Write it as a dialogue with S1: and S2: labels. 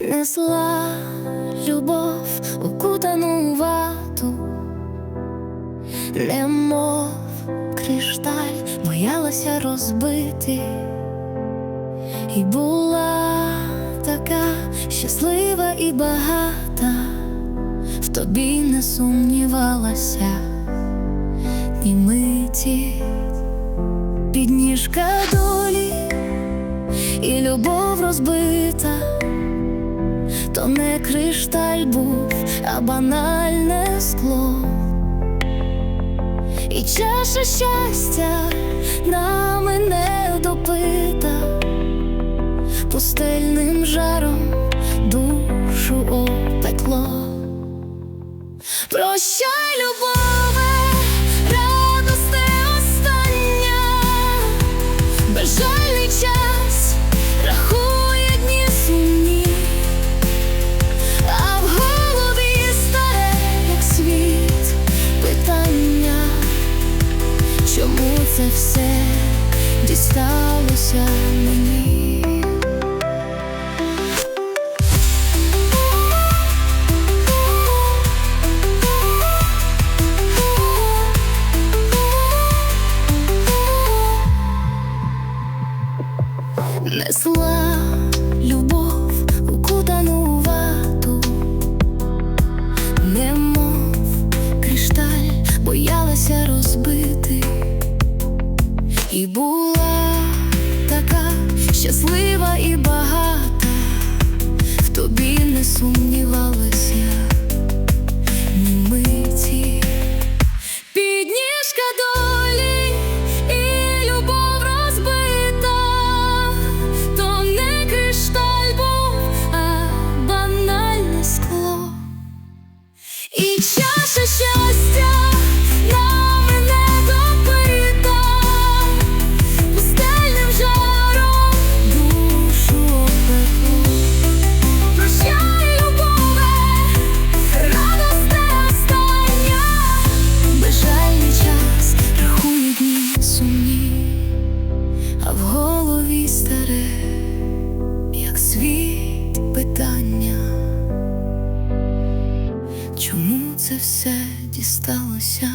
S1: несла любов укутану вату, немов кришталь боялася розбити, і була така щаслива і багата, в тобі не сумнівалася. Ні миті, підніжка долі і любов розбита, то не кришталь був, а банальне скло. І чаша щастя нами не допита, пустельним жаром душу опекло. Прощай, любове, дісталося мені? Несла любов укутану вату, немов кришталь боялася розбити, в голові старе, як світ питання. Чому це все дісталося